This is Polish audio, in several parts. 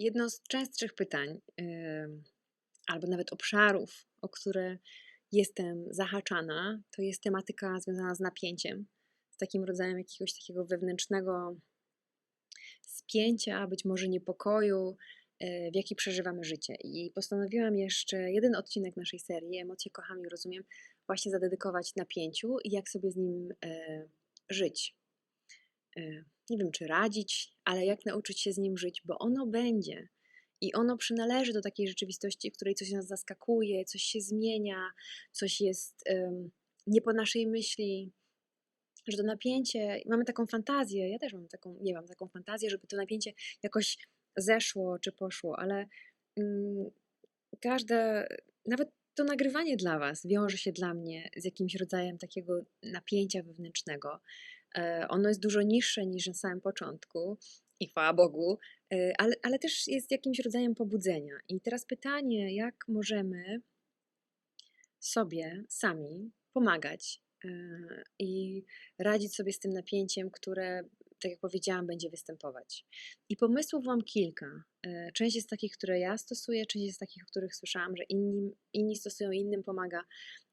Jedno z częstszych pytań, albo nawet obszarów, o które jestem zahaczana, to jest tematyka związana z napięciem, z takim rodzajem jakiegoś takiego wewnętrznego spięcia, być może niepokoju, e, w jaki przeżywamy życie. I postanowiłam jeszcze jeden odcinek naszej serii Emocje kocham i rozumiem właśnie zadedykować napięciu i jak sobie z nim e, żyć. Nie wiem, czy radzić, ale jak nauczyć się z nim żyć, bo ono będzie. I ono przynależy do takiej rzeczywistości, w której coś nas zaskakuje, coś się zmienia, coś jest um, nie po naszej myśli, że to napięcie, mamy taką fantazję, ja też mam taką, nie mam taką fantazję, żeby to napięcie jakoś zeszło czy poszło, ale um, każde, nawet to nagrywanie dla Was wiąże się dla mnie z jakimś rodzajem takiego napięcia wewnętrznego. E, ono jest dużo niższe niż na samym początku i chwała Bogu, e, ale, ale też jest jakimś rodzajem pobudzenia. I teraz pytanie, jak możemy sobie sami pomagać e, i radzić sobie z tym napięciem, które, tak jak powiedziałam, będzie występować. I pomysłów mam kilka. Część jest takich, które ja stosuję, część jest takich, których słyszałam, że inni, inni stosują, innym pomaga.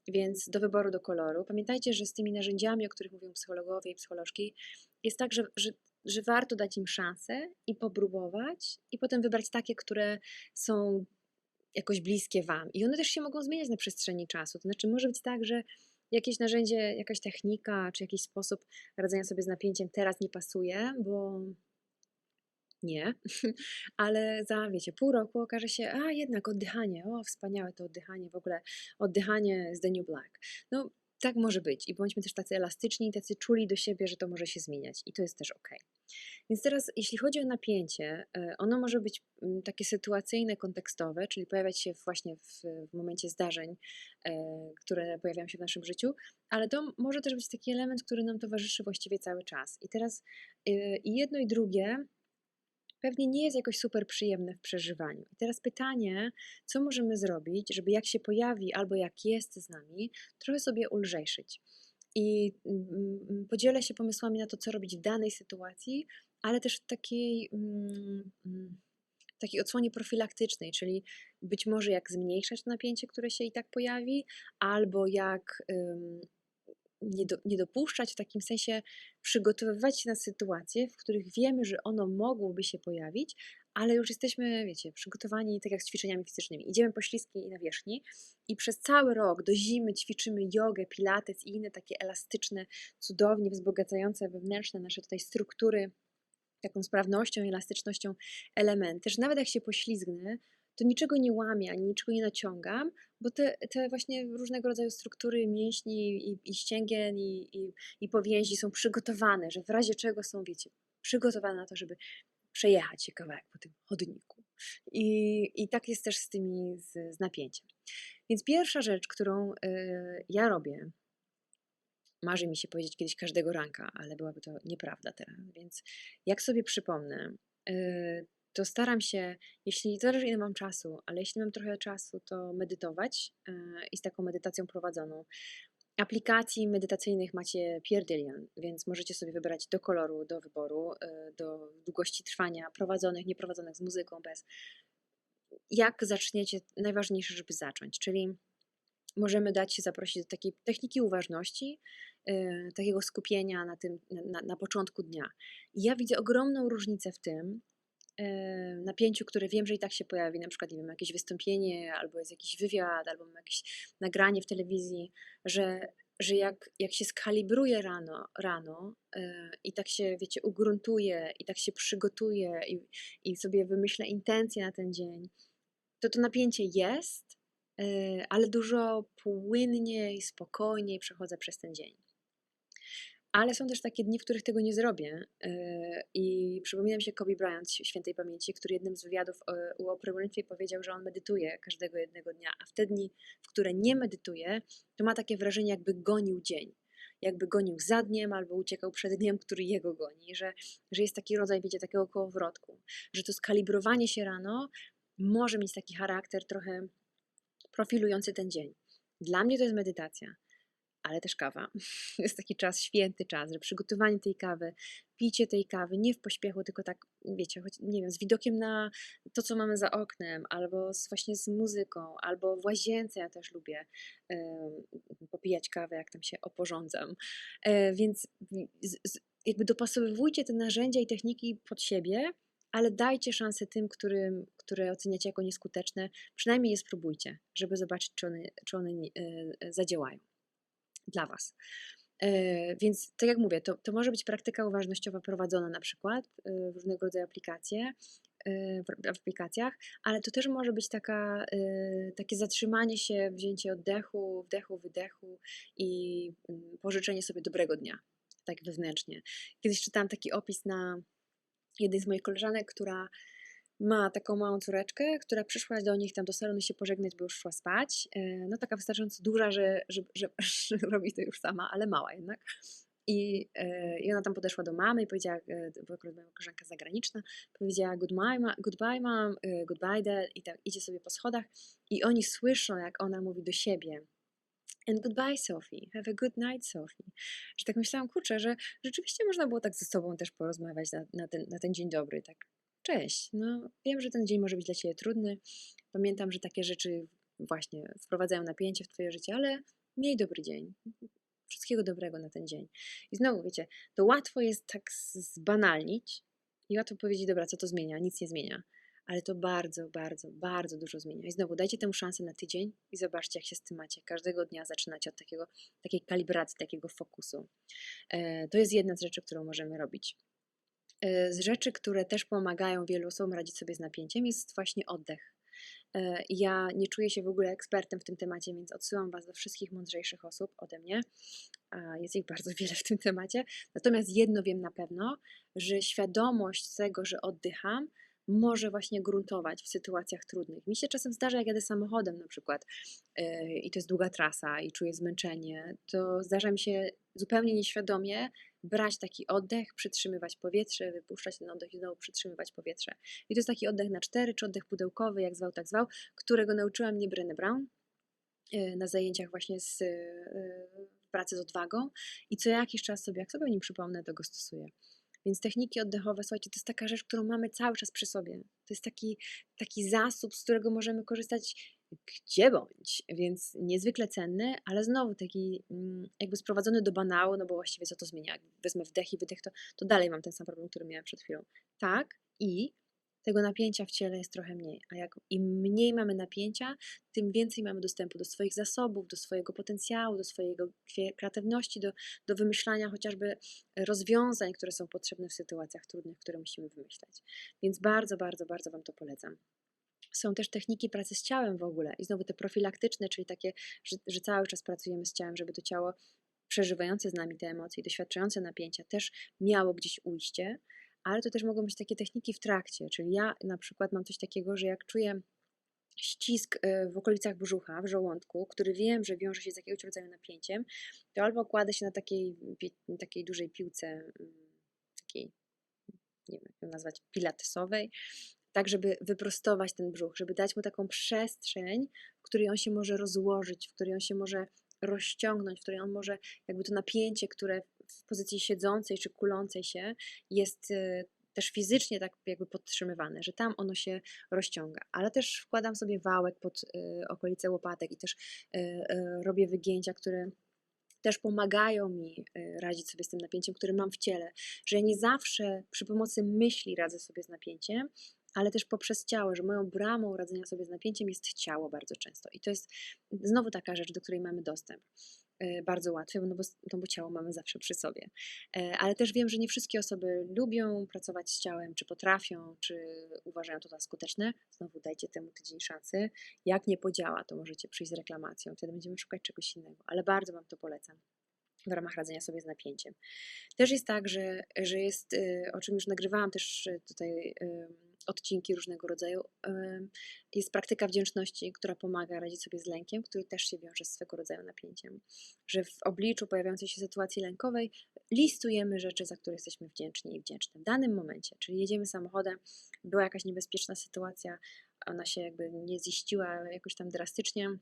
Więc do wyboru do koloru. Pamiętajcie, że z tymi narzędziami, o których mówią psychologowie i psycholożki, jest tak, że, że, że warto dać im szansę i popróbować, i potem wybrać takie, które są jakoś bliskie Wam. I one też się mogą zmieniać na przestrzeni czasu. To znaczy, może być tak, że jakieś narzędzie, jakaś technika, czy jakiś sposób radzenia sobie z napięciem teraz nie pasuje, bo nie, ale za, wiecie, pół roku okaże się, a jednak oddychanie, o wspaniałe to oddychanie, w ogóle oddychanie z The New Black. No, tak może być i bądźmy też tacy elastyczni, tacy czuli do siebie, że to może się zmieniać i to jest też ok. Więc teraz, jeśli chodzi o napięcie, e, ono może być mm, takie sytuacyjne, kontekstowe, czyli pojawiać się właśnie w, w momencie zdarzeń, e, które pojawiają się w naszym życiu, ale to może też być taki element, który nam towarzyszy właściwie cały czas. I teraz e, i jedno i drugie pewnie nie jest jakoś super przyjemne w przeżywaniu. I teraz pytanie, co możemy zrobić, żeby jak się pojawi albo jak jest z nami, trochę sobie ulżejszyć. I mm, mm, podzielę się pomysłami na to, co robić w danej sytuacji, ale też w takiej, mm, takiej odsłonie profilaktycznej, czyli być może jak zmniejszać napięcie, które się i tak pojawi, albo jak nie, do, nie dopuszczać, w takim sensie przygotowywać się na sytuacje, w których wiemy, że ono mogłoby się pojawić, ale już jesteśmy, wiecie, przygotowani tak jak z ćwiczeniami fizycznymi. Idziemy po śliskiej nawierzchni i przez cały rok do zimy ćwiczymy jogę, pilates i inne takie elastyczne, cudownie wzbogacające wewnętrzne nasze tutaj struktury taką sprawnością i elastycznością elementy, że nawet jak się poślizgnę, to niczego nie łamię, ani niczego nie naciągam, bo te, te właśnie różnego rodzaju struktury mięśni i, i ścięgien i, i, i powięzi są przygotowane, że w razie czego są, wiecie, przygotowane na to, żeby przejechać się kawałek po tym chodniku. I, i tak jest też z tymi, z, z napięciem. Więc pierwsza rzecz, którą y, ja robię, marzy mi się powiedzieć kiedyś każdego ranka, ale byłaby to nieprawda teraz. Więc jak sobie przypomnę, y, to staram się, jeśli zależy ile mam czasu, ale jeśli mam trochę czasu, to medytować yy, i z taką medytacją prowadzoną. Aplikacji medytacyjnych macie pierdylion, więc możecie sobie wybrać do koloru, do wyboru, yy, do długości trwania, prowadzonych, nieprowadzonych z muzyką, bez. Jak zaczniecie, najważniejsze, żeby zacząć, czyli możemy dać się zaprosić do takiej techniki uważności, yy, takiego skupienia na tym, na, na początku dnia. I ja widzę ogromną różnicę w tym, napięciu, które wiem, że i tak się pojawi, na przykład nie wiem, jakieś wystąpienie, albo jest jakiś wywiad, albo jakieś nagranie w telewizji, że, że jak, jak się skalibruje rano, rano yy, i tak się, wiecie, ugruntuje i tak się przygotuje i, i sobie wymyślę intencje na ten dzień, to to napięcie jest, yy, ale dużo płynniej, spokojniej przechodzę przez ten dzień. Ale są też takie dni, w których tego nie zrobię. E, I przypominam się Kobe Bryant, świętej pamięci, który jednym z wywiadów e, u Oprah Winfrey powiedział, że on medytuje każdego jednego dnia, a w te dni, w które nie medytuje, to ma takie wrażenie, jakby gonił dzień. Jakby gonił za dniem albo uciekał przed dniem, który jego goni. Że, że jest taki rodzaj, wiecie, takiego kołowrotku. Że to skalibrowanie się rano może mieć taki charakter trochę profilujący ten dzień. Dla mnie to jest medytacja ale też kawa. Jest taki czas, święty czas, że przygotowanie tej kawy, picie tej kawy nie w pośpiechu, tylko tak, wiecie, choć, nie wiem, z widokiem na to, co mamy za oknem, albo z, właśnie z muzyką, albo w łazience ja też lubię popijać kawę, jak tam się oporządzam. E, więc z, z, jakby dopasowujcie te narzędzia i techniki pod siebie, ale dajcie szansę tym, którym, które oceniacie jako nieskuteczne, przynajmniej je spróbujcie, żeby zobaczyć, czy one, czy one e, zadziałają dla Was. E, więc tak jak mówię, to, to może być praktyka uważnościowa prowadzona na przykład e, w różnego rodzaju aplikacje, w aplikacjach, ale to też może być taka, takie zatrzymanie się, wzięcie oddechu, wdechu, wydechu i mm, pożyczenie sobie dobrego dnia, tak wewnętrznie. Kiedyś czytałam taki opis na jednej z moich koleżanek, która ma taką małą córeczkę, która przyszła do nich tam do salonu się pożegnać, bo już szła spać. E, no taka wystarczająco duża, że, że, że, że robi to już sama, ale mała jednak. I, e, I ona tam podeszła do mamy i powiedziała, e, bo akurat moja koleżanka zagraniczna, powiedziała goodbye, ma, goodbye mom, goodbye dad i tak idzie sobie po schodach i oni słyszą, jak ona mówi do siebie And goodbye, Sophie. Have a good night, Sophie. Że tak myślałam, kurczę, że rzeczywiście można było tak ze sobą też porozmawiać na, na, ten, na ten dzień dobry. Tak, cześć. No, wiem, że ten dzień może być dla Ciebie trudny. Pamiętam, że takie rzeczy właśnie wprowadzają napięcie w Twoje życie, ale miej dobry dzień. Wszystkiego dobrego na ten dzień. I znowu, wiecie, to łatwo jest tak zbanalnić i łatwo powiedzieć, dobra, co to zmienia? Nic nie zmienia ale to bardzo, bardzo, bardzo dużo zmienia. I znowu dajcie temu szansę na tydzień i zobaczcie, jak się z tym macie. Każdego dnia zaczynacie od takiego, takiej kalibracji, takiego fokusu. E, to jest jedna z rzeczy, którą możemy robić. E, z rzeczy, które też pomagają wielu osobom radzić sobie z napięciem, jest właśnie oddech. E, ja nie czuję się w ogóle ekspertem w tym temacie, więc odsyłam Was do wszystkich mądrzejszych osób ode mnie. Jest ich bardzo wiele w tym temacie. Natomiast jedno wiem na pewno, że świadomość tego, że oddycham, może właśnie gruntować w sytuacjach trudnych. Mi się czasem zdarza, jak jadę samochodem na przykład yy, i to jest długa trasa i czuję zmęczenie, to zdarza mi się zupełnie nieświadomie brać taki oddech, przytrzymywać powietrze, wypuszczać ten oddech i znowu przytrzymywać powietrze. I to jest taki oddech na cztery, czy oddech pudełkowy, jak zwał, tak zwał, którego nauczyła mnie Brené Brown yy, na zajęciach właśnie z yy, pracy z odwagą i co jakiś czas sobie, jak sobie o nim przypomnę, to go stosuję. Więc techniki oddechowe, słuchajcie, to jest taka rzecz, którą mamy cały czas przy sobie. To jest taki, taki zasób, z którego możemy korzystać gdzie bądź, więc niezwykle cenny, ale znowu taki mm, jakby sprowadzony do banału, no bo właściwie co to zmienia? Jak wezmę wdech i wydech, to, to dalej mam ten sam problem, który miałem przed chwilą. Tak i tego napięcia w ciele jest trochę mniej. A jak im mniej mamy napięcia, tym więcej mamy dostępu do swoich zasobów, do swojego potencjału, do swojej kreatywności, do, do wymyślania chociażby rozwiązań, które są potrzebne w sytuacjach trudnych, które musimy wymyślać. Więc bardzo, bardzo, bardzo Wam to polecam. Są też techniki pracy z ciałem w ogóle i znowu te profilaktyczne, czyli takie, że, że cały czas pracujemy z ciałem, żeby to ciało przeżywające z nami te emocje, doświadczające napięcia też miało gdzieś ujście ale to też mogą być takie techniki w trakcie, czyli ja na przykład mam coś takiego, że jak czuję ścisk e, w okolicach brzucha, w żołądku, który wiem, że wiąże się z jakiegoś rodzaju napięciem, to albo kładę się na takiej, takiej dużej piłce, mm, takiej, nie wiem jak ją nazwać, pilatesowej, tak żeby wyprostować ten brzuch, żeby dać mu taką przestrzeń, w której on się może rozłożyć, w której on się może rozciągnąć, w której on może jakby to napięcie, które w pozycji siedzącej czy kulącej się jest y, też fizycznie tak jakby podtrzymywane, że tam ono się rozciąga. Ale też wkładam sobie wałek pod y, okolice łopatek i też y, robię wygięcia, które też pomagają mi radzić sobie z tym napięciem, które mam w ciele, że ja nie zawsze przy pomocy myśli radzę sobie z napięciem, ale też poprzez ciało, że moją bramą radzenia sobie z napięciem jest ciało bardzo często. I to jest znowu taka rzecz, do której mamy dostęp. E, bardzo łatwe, no bo, no bo ciało mamy zawsze przy sobie. E, ale też wiem, że nie wszystkie osoby lubią pracować z ciałem, czy potrafią, czy uważają to za skuteczne. Znowu dajcie temu tydzień szansy. Jak nie podziała, to możecie przyjść z reklamacją, wtedy będziemy szukać czegoś innego. Ale bardzo Wam to polecam w ramach radzenia sobie z napięciem. Też jest tak, że, że jest, y, o czym już nagrywałam też tutaj odcinki różnego rodzaju. Jest praktyka wdzięczności, która pomaga radzić sobie z lękiem, który też się wiąże z swego rodzaju napięciem. Że w obliczu pojawiającej się sytuacji lękowej listujemy rzeczy, za które jesteśmy wdzięczni i wdzięczne w danym momencie. Czyli jedziemy samochodem, była jakaś niebezpieczna sytuacja, ona się jakby nie ziściła jakoś tam drastycznie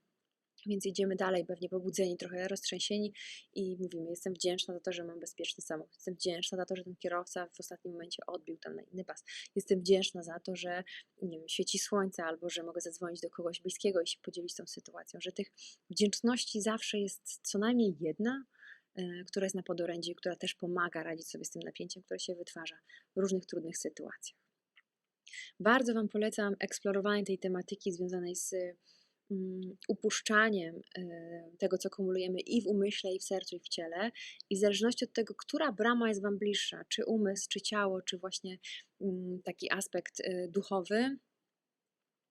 Więc idziemy dalej, pewnie pobudzeni, trochę roztrzęsieni i mówimy, jestem wdzięczna za to, że mam bezpieczny samochód. Jestem wdzięczna za to, że ten kierowca w ostatnim momencie odbił tam na inny pas. Jestem wdzięczna za to, że nie wiem, świeci słońce albo że mogę zadzwonić do kogoś bliskiego i się podzielić tą sytuacją. Że tych wdzięczności zawsze jest co najmniej jedna, e, która jest na podorędziu i która też pomaga radzić sobie z tym napięciem, które się wytwarza w różnych trudnych sytuacjach. Bardzo Wam polecam eksplorowanie tej tematyki związanej z upuszczaniem e, tego, co kumulujemy i w umyśle, i w sercu, i w ciele. I w zależności od tego, która brama jest Wam bliższa, czy umysł, czy ciało, czy właśnie mm, taki aspekt e, duchowy,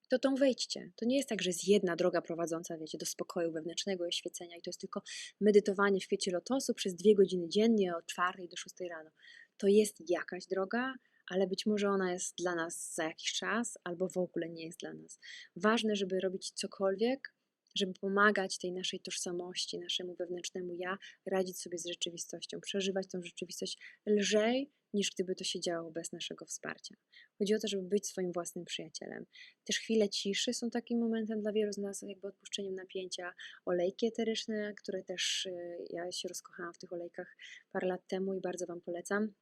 to tą wejdźcie. To nie jest tak, że jest jedna droga prowadząca, wiecie, do spokoju wewnętrznego i oświecenia i to jest tylko medytowanie w kwiecie lotosu przez dwie godziny dziennie od 4 do 6 rano. To jest jakaś droga, ale być może ona jest dla nas za jakiś czas, albo w ogóle nie jest dla nas. Ważne, żeby robić cokolwiek, żeby pomagać tej naszej tożsamości, naszemu wewnętrznemu ja, radzić sobie z rzeczywistością, przeżywać tą rzeczywistość lżej, niż gdyby to się działo bez naszego wsparcia. Chodzi o to, żeby być swoim własnym przyjacielem. Też chwile ciszy są takim momentem dla wielu z nas, jakby odpuszczeniem napięcia. Olejki eteryczne, które też y, ja się rozkochałam w tych olejkach parę lat temu i bardzo Wam polecam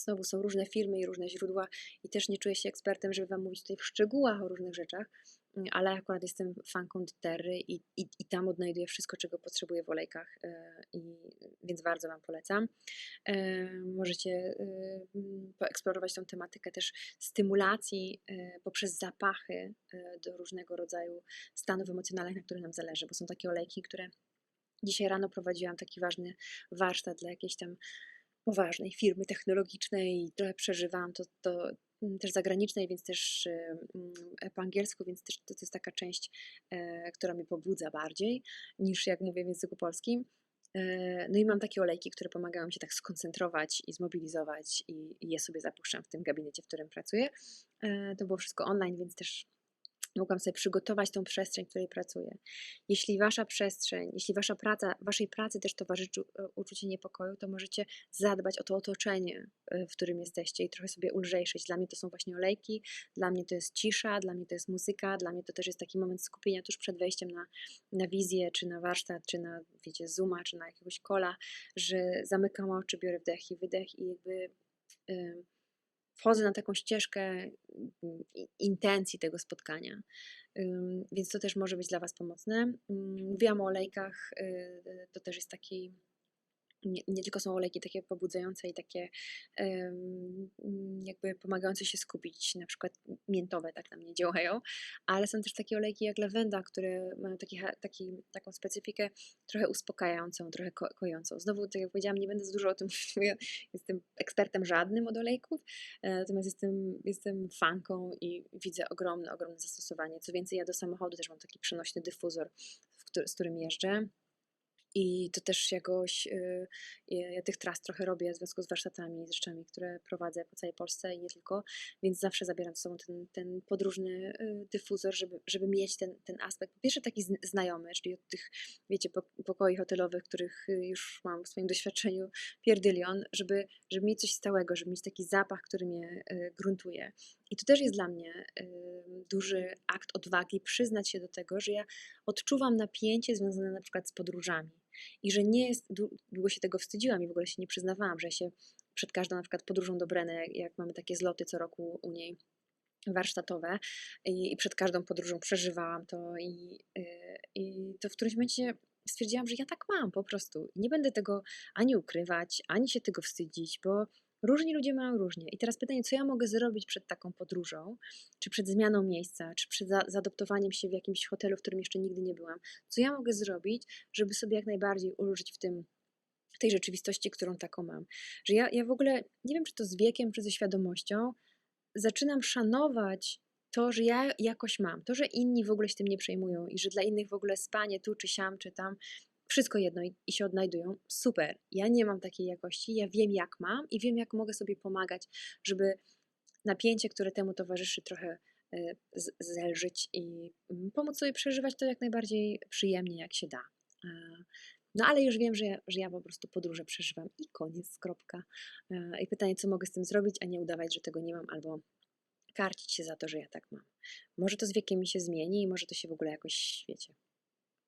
Znowu są różne firmy i różne źródła i też nie czuję się ekspertem, żeby Wam mówić tutaj w szczegółach o różnych rzeczach, mm, ale akurat jestem fanką Terry i, i, i tam odnajduję wszystko, czego potrzebuję w olejkach, e, i, więc bardzo Wam polecam. E, możecie e, mm, poeksplorować tą tematykę też stymulacji poprzez zapachy do różnego rodzaju stanów emocjonalnych, na których nam zależy, bo są takie olejki, które dzisiaj rano prowadziłam taki ważny warsztat dla jakiejś tam poważnej firmy technologicznej trochę przeżywałam to, to mm, też zagranicznej, więc też mm, po angielsku, więc też to, to jest taka część, e, która mnie pobudza bardziej niż jak mówię w języku polskim. E, no i mam takie olejki, które pomagają mi się tak skoncentrować i zmobilizować i, je sobie zapuszczam w tym gabinecie, w którym pracuję. E, to było wszystko online, więc też mogłam sobie przygotować tą przestrzeń, w której pracuję. Jeśli wasza przestrzeń, jeśli wasza praca, waszej pracy też towarzyszy e, uczucie niepokoju, to możecie zadbać o to otoczenie, e, w którym jesteście i trochę sobie ulżejszyć. Dla mnie to są właśnie olejki, dla mnie to jest cisza, dla mnie to jest muzyka, dla mnie to też jest taki moment skupienia tuż przed wejściem na, na wizję, czy na warsztat, czy na, wiecie, Zooma, czy na jakiegoś kola, że zamykam oczy, biorę wdech i wydech i jakby... Yy, wchodzę na taką ścieżkę mm, intencji tego spotkania. Więc to też może być dla Was pomocne. Mówiłam o olejkach, y, to też jest taki nie, nie, tylko są olejki takie pobudzające i takie um, jakby pomagające się skupić, na przykład miętowe tak na mnie działają, ale są też takie olejki jak lawenda, które mają taki, taki, taką specyfikę trochę uspokajającą, trochę ko kojącą. Znowu, tak jak powiedziałam, nie będę za dużo o tym mówić, jestem ekspertem żadnym od olejków, e, natomiast jestem, jestem fanką i widzę ogromne, ogromne zastosowanie. Co więcej, ja do samochodu też mam taki przenośny dyfuzor, z którym jeżdżę i to też jakoś, y, ja tych tras trochę robię w związku z warsztatami, z rzeczami, które prowadzę po całej Polsce i nie tylko, więc zawsze zabieram ze sobą ten, ten podróżny y, dyfuzor, żeby, żeby mieć ten, ten aspekt. Po pierwsze taki znajomy, czyli od tych, wiecie, pokoi hotelowych, których y, już mam w swoim doświadczeniu pierdylion, żeby, żeby mieć coś stałego, żeby mieć taki zapach, który mnie gruntuje. I to też jest dla mnie duży akt odwagi przyznać się do tego, że ja odczuwam napięcie związane na przykład z podróżami i że nie jest, długo się tego wstydziłam i w ogóle się nie przyznawałam, że się przed każdą na przykład podróżą do Breny, jak mamy takie zloty co roku u niej warsztatowe i, przed każdą podróżą przeżywałam to i, y, i to w którymś momencie stwierdziłam, że ja tak mam po prostu. Nie będę tego ani ukrywać, ani się tego wstydzić, bo Różni ludzie mają różnie. I teraz pytanie, co ja mogę zrobić przed taką podróżą, czy przed zmianą miejsca, czy przed zaadoptowaniem się w jakimś hotelu, w którym jeszcze nigdy nie byłam. Co ja mogę zrobić, żeby sobie jak najbardziej ulżyć w tym, tej rzeczywistości, którą taką mam. Że ja, ja w ogóle, nie wiem czy to z wiekiem, czy ze świadomością, zaczynam szanować to, że ja jakoś mam, to, że inni w ogóle się tym nie przejmują i że dla innych w ogóle spanie tu, czy siam, czy tam wszystko jedno i, się odnajdują, super. Ja nie mam takiej jakości, ja wiem jak mam i wiem jak mogę sobie pomagać, żeby napięcie, które temu towarzyszy, trochę e, zelżyć i mm, pomóc sobie przeżywać to jak najbardziej przyjemnie, jak się da. No ale już wiem, że ja, że ja po prostu podróże przeżywam i koniec, kropka. E, I pytanie, co mogę z tym zrobić, a nie udawać, że tego nie mam, albo karcić się za to, że ja tak mam. Może to z wiekiem mi się zmieni i może to się w ogóle jakoś, wiecie,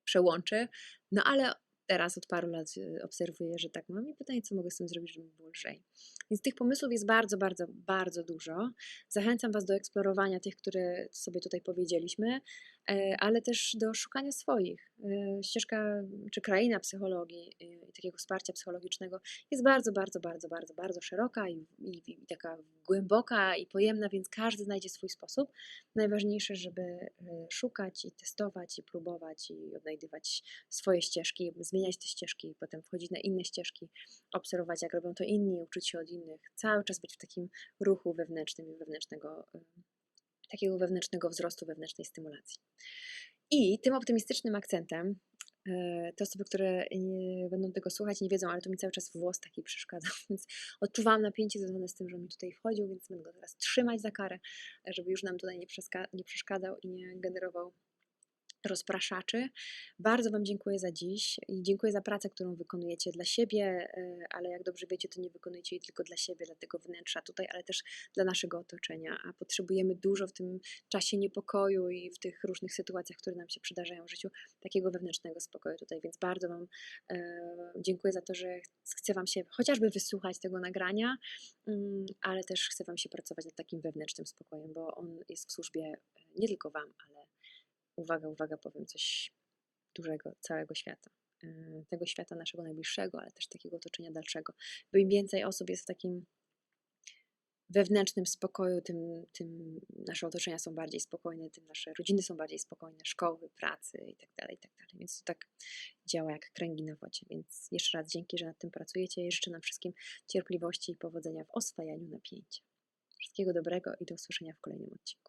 przełączy. No ale teraz od paru lat y, obserwuję, że tak mam i pytanie, co mogę z tym zrobić, żeby było lżej. Więc tych pomysłów jest bardzo, bardzo, bardzo dużo. Zachęcam Was do eksplorowania tych, które sobie tutaj powiedzieliśmy, ale też do szukania swoich. E, Ścieżka czy kraina psychologii y, i takiego wsparcia psychologicznego jest bardzo, bardzo, bardzo, bardzo, bardzo szeroka i, i, i taka głęboka i pojemna, więc każdy znajdzie swój sposób. Najważniejsze, żeby e, szukać i testować i próbować i odnajdywać swoje ścieżki, zmieniać te ścieżki potem wchodzić na inne ścieżki, obserwować jak robią to inni, uczyć się od innych, cały czas być w takim ruchu wewnętrznym i wewnętrznego, takiego wewnętrznego wzrostu, wewnętrznej stymulacji. I tym optymistycznym akcentem, y, te osoby, które będą tego słuchać, nie wiedzą, ale to mi cały czas włos taki przeszkadza, więc odczuwałam napięcie związane z tym, że on mi tutaj wchodził, więc będę go teraz trzymać za karę, żeby już nam tutaj nie, nie przeszkadzał i nie generował rozpraszaczy. Bardzo Wam dziękuję za dziś i dziękuję za pracę, którą wykonujecie dla siebie, e, ale jak dobrze wiecie, to nie wykonujecie jej tylko dla siebie, dla tego wnętrza tutaj, ale też dla naszego otoczenia, a potrzebujemy dużo w tym czasie niepokoju i w tych różnych sytuacjach, które nam się przydarzają w życiu, takiego wewnętrznego spokoju tutaj, więc bardzo Wam e, dziękuję za to, że chcę Wam się chociażby wysłuchać tego nagrania, mm, ale też chcę Wam się pracować nad takim wewnętrznym spokojem, bo on jest w służbie e, nie tylko Wam, ale uwaga, uwaga, powiem coś dużego, całego świata. Yy, Tego świata naszego najbliższego, ale też takiego otoczenia dalszego. Bo im więcej osób jest w takim wewnętrznym spokoju, tym, tym nasze otoczenia są bardziej spokojne, tym nasze rodziny są bardziej spokojne, szkoły, pracy i tak dalej, i tak. Więc to tak działa jak kręgi na wodzie. Więc jeszcze raz dzięki, że nad tym pracujecie i życzę nam wszystkim cierpliwości i powodzenia w oswajaniu napięcia. Wszystkiego dobrego i do usłyszenia w kolejnym odcinku.